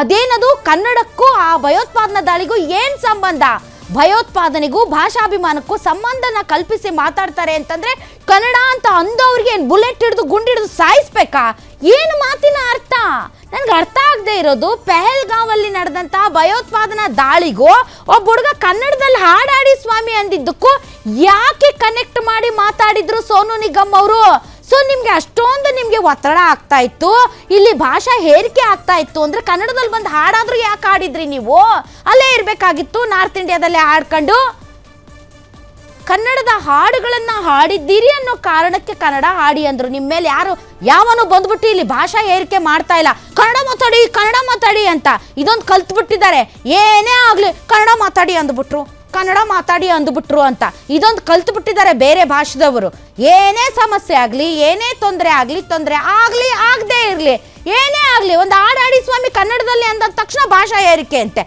ಅದೇನದು? ಕನ್ನಡಕ್ಕೂ ಆ ಭಯೋತ್ಪಾದನಾ ದಾಳಿಗೂ ಏನು ಸಂಬಂಧ? ಭಯೋತ್ಪಾದನೆಗೂ, ಭಾಷಾಭಿಮಾನಕ್ಕೂ ಸಂಬಂಧನ ಕಲ್ಪಿಸಿ ಮಾತಾಡ್ತಾರೆ ಅಂತಂದ್ರೆ ಕನ್ನಡ ಅಂತ ಅಂದವ್ರಿಗೆ ಏನು ಬುಲೆಟ್ ಹಿಡಿದು ಗುಂಡಿಡಿದು ಸಾಯಿಸ್ಬೇಕಾ? ಏನು ಮಾತಿನ ಅರ್ಥ? ನನ್ಗೆ ಅರ್ಥ ಆಗದೆ ಇರೋದು, ಪೆಹಲ್ಗಾವಲ್ಲಿ ನಡೆದಂತಹ ಭಯೋತ್ಪಾದನಾ ದಾಳಿಗೂ ಒಬ್ಬ ಹುಡುಗ ಕನ್ನಡದಲ್ಲಿ ಹಾಡಾಡಿ ಸ್ವಾಮಿ ಅಂದಿದ್ದಕ್ಕೂ ಯಾಕೆ ಕನೆಕ್ಟ್ ಮಾಡಿ ಮಾತಾಡಿದ್ರು ಸೋನು ನಿಗಮ್ ಅವರು? ಸೊ ನಿಮ್ಗೆ ನಿಮ್ಗೆ ಒತ್ತಡ ಆಗ್ತಾ ಇತ್ತು. ಇಲ್ಲಿ ಭಾಷಾ ಹೇರಿಕೆ ಆಗ್ತಾ ಇತ್ತು ಅಂದ್ರೆ ಕನ್ನಡದಲ್ಲಿ ಬಂದು ಹಾಡಾದ್ರೂ ಯಾಕೆ ಹಾಡಿದ್ರಿ ನೀವು? ಅಲ್ಲೇ ಇರಬೇಕಾಗಿತ್ತು ನಾರ್ತ್ ಇಂಡಿಯಾದಲ್ಲೇ ಹಾಡ್ಕೊಂಡು. ಕನ್ನಡದ ಹಾಡುಗಳನ್ನ ಹಾಡಿದ್ದೀರಿ ಅನ್ನೋ ಕಾರಣಕ್ಕೆ ಕನ್ನಡ ಹಾಡಿ ಅಂದ್ರು. ನಿಮ್ಮ ಮೇಲೆ ಯಾರು ಯಾವನು ಬಂದ್ಬಿಟ್ಟು ಇಲ್ಲಿ ಭಾಷಾ ಏರಿಕೆ ಮಾಡ್ತಾ ಇಲ್ಲ. ಕನ್ನಡ ಮಾತಾಡಿ ಕನ್ನಡ ಮಾತಾಡಿ ಅಂತ ಇದೊಂದು ಕಲ್ತ್ಬಿಟ್ಟಿದ್ದಾರೆ. ಏನೇ ಆಗ್ಲಿ ಕನ್ನಡ ಮಾತಾಡಿ ಅಂದ್ಬಿಟ್ರು. ಕನ್ನಡ ಮಾತಾಡಿ ಅಂದ್ಬಿಟ್ರು ಅಂತ. ಇದೊಂದು ಕಲ್ತು ಬಿಟ್ಟಿದ್ದಾರೆ ಬೇರೆ ಭಾಷೆದವರು. ಏನೇ ಸಮಸ್ಯೆ ಆಗಲಿ, ಏನೇ ತೊಂದರೆ ಆಗಲಿ ತೊಂದರೆ ಆಗಲಿ, ಆಗದೆ ಇರಲಿ. ಏನೇ ಆಗಲಿ, ಒಂದು ಆಡಾಡಿ ಸ್ವಾಮಿ ಕನ್ನಡದಲ್ಲಿ ಅಂದ ತಕ್ಷಣ ಭಾಷಾ ಏರಿಕೆ ಅಂತೆ